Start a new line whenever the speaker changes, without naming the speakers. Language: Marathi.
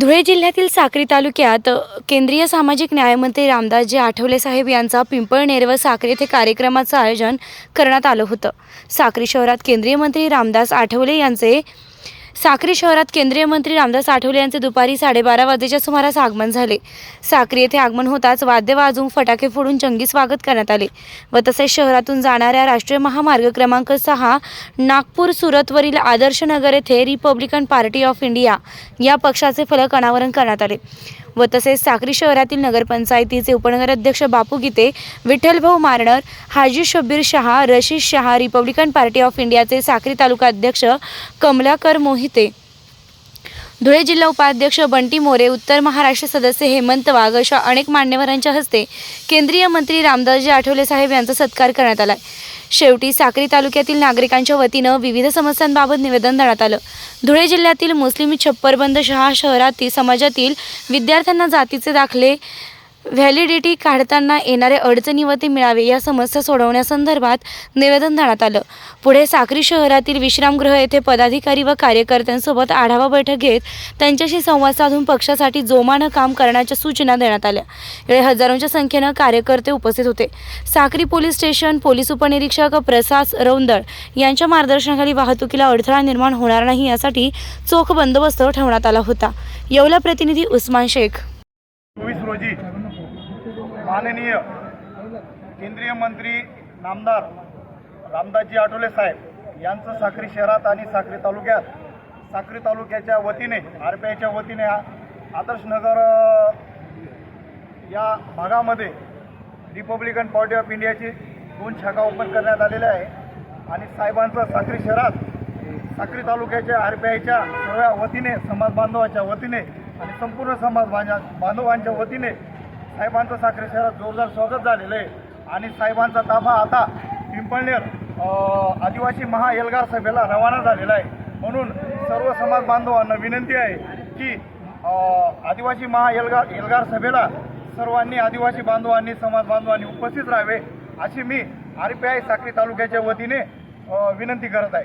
धुळे जिल्ह्यातील साक्री तालुक्यात केंद्रीय सामाजिक न्यायमंत्री रामदासजी आठवले साहेब यांचा पिंपळनेर व साक्री येथे कार्यक्रमाचं आयोजन करण्यात आलं होतं. साक्री शहरात केंद्रीय मंत्री रामदास आठवले यांचे साक्री शहरात केंद्रीय मंत्री रामदास आठवले यांचे दुपारी साडेबारा वाजेच्या सुमारास आगमन झाले. साक्री येथे आगमन होताच वाद्य वाजवून फटाके फोडून जंगी स्वागत करण्यात आले व तसेच शहरातून जाणाऱ्या राष्ट्रीय महामार्ग क्रमांक सहा नागपूर सुरतवरील आदर्श नगर येथे रिपब्लिकन पार्टी ऑफ इंडिया या पक्षाचे फलक अनावरण करण्यात आले व तसेच साक्री शहरातील नगरपंचायतीचे उपनगराध्यक्ष Bapu Gite Vitthalbhau मारणर Haji Shabbir Shah Rashid Shah Republican Party of इंडियाचे साक्री तालुका अध्यक्ष कमलाकर मोहिते धुळे जिल्हा उपाध्यक्ष बंटी मोरे उत्तर महाराष्ट्र सदस्य हेमंत वाघ अशा अनेक मान्यवरांच्या हस्ते केंद्रीय मंत्री रामदासजी आठवले साहेब यांचा सत्कार करण्यात आला शेवटी साक्री तालुक्यातील नागरिकांच्या वतीनं विविध समस्यांबाबत निवेदन देण्यात आलं. धुळे जिल्ह्यातील मुस्लिम छप्परबंद शहा शहरातील समाजातील विद्यार्थ्यांना जातीचे दाखले व्हॅलिडिटी काढताना येणाऱ्या अडचणी व ते मिळावे या समस्या सोडवण्यासंदर्भात निवेदन देण्यात आलं. पुढे साक्री शहरातील विश्रामगृह येथे पदाधिकारी व कार्यकर्त्यांसोबत आढावा बैठक घेत त्यांच्याशी संवाद साधून पक्षासाठी जोमानं काम करण्याच्या सूचना देण्यात आल्या. यावेळी हजारोंच्या संख्येनं कार्यकर्ते उपस्थित होते. साक्री पोलीस स्टेशन पोलीस उपनिरीक्षक प्रसाद रौंदळ यांच्या मार्गदर्शनाखाली वाहतुकीला अडथळा निर्माण होणार नाही यासाठी चोख बंदोबस्त ठेवण्यात आला होता. येवला प्रतिनिधी उस्मान शेख.
चोवीस रोजी माननीय केंद्रीय मंत्री नामदार रामदासजी आठवले साहेब यांचं साक्री शहरात आणि साक्री तालुक्यात साक्री तालुक्याच्या वतीने आर पी आयच्या वतीने आदर्शनगर आदर्श नगर या भागामध्ये रिपब्लिकन पार्टी ऑफ इंडियाची दोन शाखा ओपन करण्यात आलेल्या आहे. आणि साहेबांचं साक्री शहरात साक्री तालुक्याच्या आर पी आयच्या सर्व वतीने समाज बांधवाच्या वतीने आणि संपूर्ण समाज बांधवांच्या वतीने साहेबांचं साखरे शहरात जोरदार स्वागत झालेलं आहे. आणि साहेबांचा ताफा आता पिंपळनेर आदिवासी महा एल्गार सभेला रवाना झालेला आहे. म्हणून सर्व समाज बांधवांना विनंती आहे की आदिवासी महा एल्गार एल्गार सभेला सर्वांनी आदिवासी बांधवांनी समाज बांधवांनी उपस्थित राहावे अशी मी आर पी आय साखरी तालुक्याच्या वतीने विनंती करत आहे.